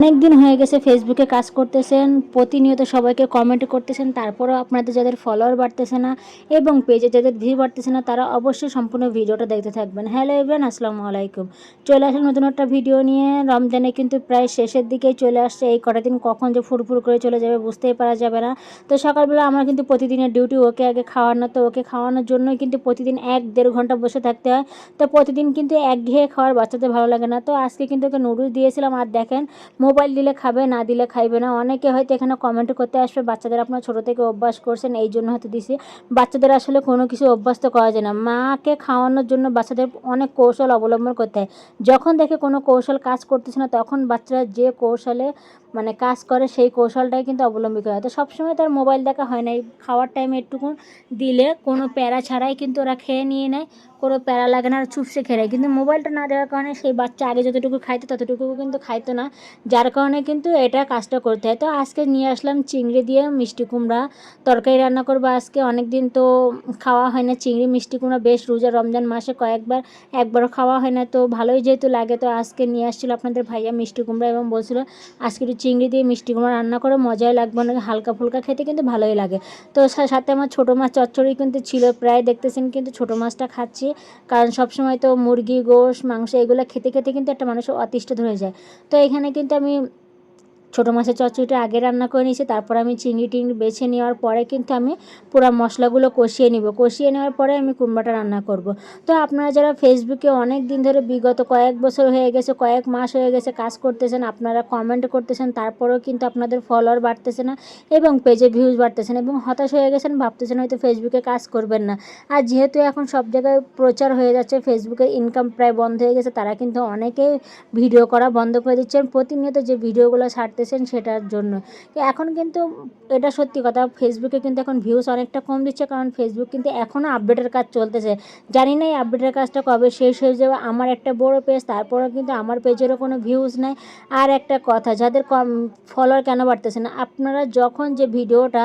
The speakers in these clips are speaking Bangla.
অনেক দিন হয়ে গেছে ফেসবুকে কাজ করতেছেন, প্রতিনিয়ত সবাইকে কমেন্ট করতেছেন, তারপরেও আপনাদের যাদের ফলোয়ার বাড়তেছে না এবং পেজে যাদের ভিউ বাড়তেছে না, তারা অবশ্যই সম্পূর্ণ ভিডিওটা দেখতে থাকবেন। হ্যালো এভেন আসসালামু আলাইকুম। চলে আসেন নতুন একটা ভিডিও নিয়ে। রমজানে কিন্তু প্রায় শেষের দিকেই চলে আসছে। এই কটা দিন কখন যে ফুরফুর করে চলে যাবে বুঝতেই পারা যাবে না। তো সকালবেলা আমার কিন্তু প্রতিদিনের ডিউটি ওকে আগে খাওয়ানো, তো ওকে খাওয়ানোর জন্যই কিন্তু প্রতিদিন এক দেড় ঘণ্টা বসে থাকতে হয়। তো প্রতিদিন কিন্তু একঘেয়ে খাওয়ার বাচ্চাদের ভালো লাগে না। তো আজকে কিন্তু ওকে নুডলস দিয়েছিলাম। আর দেখেন মোবাইল দিলে খাবে, না দিলে খাইবে না। অনেকে হয়তো এখানে কমেন্ট করতে আসবে, বাচ্চাদের আপনার ছোটো থেকে অভ্যাস করছেন, এই জন্য হয়তো দিছি। বাচ্চাদের আসলে কোনো কিছু অভ্যাস তো করা যায় না। মাকে খাওয়ানোর জন্য বাচ্চাদের অনেক কৌশল অবলম্বন করতে হয়। যখন দেখে কোনো কৌশল কাজ করতেছে না, তখন বাচ্চারা যে কৌশলে মানে কাজ করে, সেই কৌশলটাই কিন্তু অবলম্বন করা। হয় তো সবসময় তার মোবাইল দেখা হয় না। খাওয়ার টাইমে একটুকু দিলে কোনো প্যারা ছাড়াই কিন্তু ওরা খেয়ে নিয়ে নেয়, কোনো প্যারা লাগে না, আর চুপসে খেয়ে নেয়। কিন্তু মোবাইলটা না দেওয়ার কারণে সেই বাচ্চা আগে যতটুকু খাইতো ততটুকু কিন্তু খাইতো না। যার কারণে কিন্তু এটা কাজটা করতে হয়। তো আজকে নিয়ে আসলাম চিংড়ি দিয়ে মিষ্টি কুমড়া। তরকারি রান্না করব আজকে। অনেক দিন তো খাওয়া হয় না চিংড়ি, মিষ্টি কুমড়া। বেশ রোজা রমজান মাসে কয়েকবার, একবারও খাওয়া হয় না। তো ভালোই যেহেতু লাগে, তো আজকে নিয়ে আসছিল আপনাদের ভাইয়া মিষ্টি কুমড়া এবং বলছিল, আজকে একটু চিংড়ি দিয়ে মিষ্টি কুমড়া রান্না করে, মজাই লাগবে অনেক হালকা ফুলকা খেতে কিন্তু ভালোই লাগে। তো সাথে আমার ছোটো মাছ চচ্চড়ি কিন্তু ছিল প্রায়, দেখতেছেন কিন্তু ছোটো মাছটা খাচ্ছি। কারণ সবসময় তো মুরগি, গোশ, মাংস এগুলো খেতে খেতে কিন্তু একটা মানুষের অতিষ্ঠ ধরে যায়। তো এখানে কিন্তু আমি Nguyên. ছোটো মাছের চচ্চড়িটা আগে রান্না করে নিয়েছি, তারপর আমি চিংড়ি টিংড়ি বেছে নেওয়ার পরে কিন্তু আমি পুরো মশলাগুলো কষিয়ে নিব। কষিয়ে নেওয়ার পরে আমি কুমড়াটা রান্না করব। তো আপনারা যারা ফেসবুকে অনেক দিন ধরে বিগত কয়েক বছর হয়ে গেছে, কয়েক মাস হয়ে গেছে কাজ করতেছেন, আপনারা কমেন্ট করতেছেন, তারপরেও কিন্তু আপনাদের ফলোয়ার বাড়তেছে না এবং পেজে ভিউজ বাড়তেছে না এবং হতাশ হয়ে গেছেন, ভাবতেছেন হয়তো ফেসবুকে কাজ করবেন না। আর যেহেতু এখন সব জায়গায় প্রচার হয়ে যাচ্ছে ফেসবুকের ইনকাম প্রায় বন্ধ হয়ে গেছে, তারা কিন্তু অনেকেই ভিডিও করা বন্ধ করে দিচ্ছেন। প্রতিনিয়ত যে ভিডিওগুলো ছাড়তেছেন সেটার জন্য। এখন কিন্তু এটা সত্যি কথা ফেসবুকে কিন্তু এখন ভিউজ অনেকটা কম দিচ্ছে, কারণ ফেসবুক কিন্তু এখনও আপডেটের কাজ চলতেছে। জানি না এই আপডেটের কাজটা কবে শেষ হয়ে যাবে, আমার একটা বড় পেজ তারপরেও কিন্তু আমার পেজেরও কোনো ভিউজ নাই। আর একটা কথা, যাদের কম ফলোয়ার কেন বাড়তেছে না? আপনারা যখন যে ভিডিওটা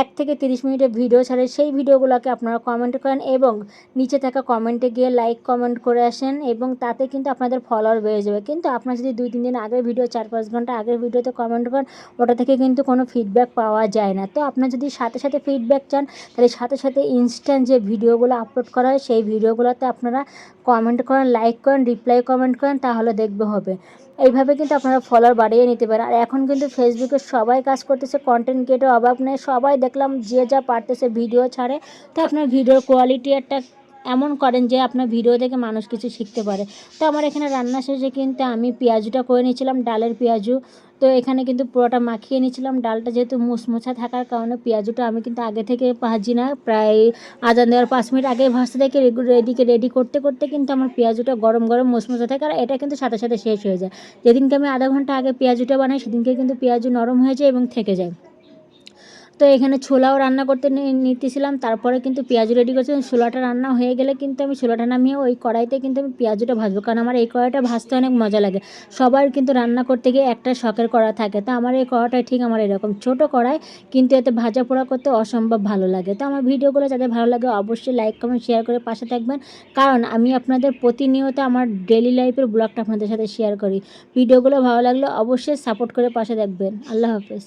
এক থেকে তিরিশ মিনিটের ভিডিও ছাড়ে, সেই ভিডিওগুলোকে আপনারা কমেন্ট করেন এবং নিচে থাকা কমেন্টে গিয়ে লাইক কমেন্ট করে আসেন এবং তাতে কিন্তু আপনাদের ফলোয়ার বেড়ে যাবে। কিন্তু আপনার যদি দুই, তিন দিন আগের ভিডিও চার, পাঁচ ঘণ্টা আগের ভিডিওতে কমেন্ট করেন ওটা থেকে কিন্তু কোনো ফিডব্যাক পাওয়া যায় না। তো আপনার যদি সাথে সাথে ফিডব্যাক চান, তাহলে সাথে সাথে ইনস্ট্যান্ট যে ভিডিওগুলো আপলোড করা হয়, সেই ভিডিওগুলোতে আপনারা কমেন্ট করেন লাইক করেন রিপ্লাই কমেন্ট করেন, তাহলে দেখবে হবে। এইভাবে কিন্তু আপনারা ফলোয়ার বাড়িয়ে নিতে পারেন। আর এখন কিন্তু ফেসবুকে সবাই কাজ করতেছে কন্টেন্ট ক্রিয়েটের অভাব নেই, সবাই দেখলাম যে যা পারতেছে ভিডিও ছাড়ে। তো আপনার ভিডিওর কোয়ালিটি একটা এমন করেন যে আপনার ভিডিও দেখে মানুষ কিছু শিখতে পারে। তো আমার এখানে রান্না শেষে কিন্তু আমি পেঁয়াজুটা করে নিয়েছিলাম, ডালের পেঁয়াজু। তো এখানে কিন্তু পুরোটা মাখিয়ে নিয়েছিলাম। ডালটা যেহেতু মুসমুছা থাকার কারণে পেঁয়াজুটা আমি কিন্তু আগে থেকে ভাজি না। প্রায় আজান দেওয়ার পাঁচ মিনিট আগে ভাজতে থেকে রেডিকে রেডি করতে করতে কিন্তু আমার পেঁয়াজুটা গরম গরম মুসমুছা থাকে আর এটা কিন্তু সাথে সাথে শেষ হয়ে যায়। যেদিনকে আমি আধা ঘণ্টা আগে পেঁয়াজুটা বানাই, সেদিনকে কিন্তু পেঁয়াজু নরম হয়ে যায় এবং থেকে যায়। তো এখানে ছোলাও রান্না করতে নিতেছিলাম, তারপরে কিন্তু পেঁয়াজ রেডি করছিলাম ছোলাটা রান্না হয়ে গেলে কিন্তু আমি ছোলাটা নামিয়ে ওই কড়াইতে কিন্তু আমি পেঁয়াজটা ভাজবো, কারণ আমার এই কড়াইটা ভাজতে অনেক মজা লাগে। সবার কিন্তু রান্না করতে গিয়ে একটা শখের কড়া থাকে, তো আমার এই কড়াটাই ঠিক আমার এরকম। ছোট কড়াই, কিন্তু এতে ভাজা পোড়া করতে অসম্ভব ভালো লাগে। তো আমার ভিডিওগুলো যাদের ভালো লাগে, অবশ্যই লাইক কমেন্ট শেয়ার করে পাশে থাকবেন। কারণ আমি আপনাদের প্রতিনিয়ত আমার ডেলি লাইফের ব্লগটা আপনাদের সাথে শেয়ার করি। ভিডিওগুলো ভালো লাগলে অবশ্যই সাপোর্ট করে পাশে দেখবেন আল্লাহ হাফেজ।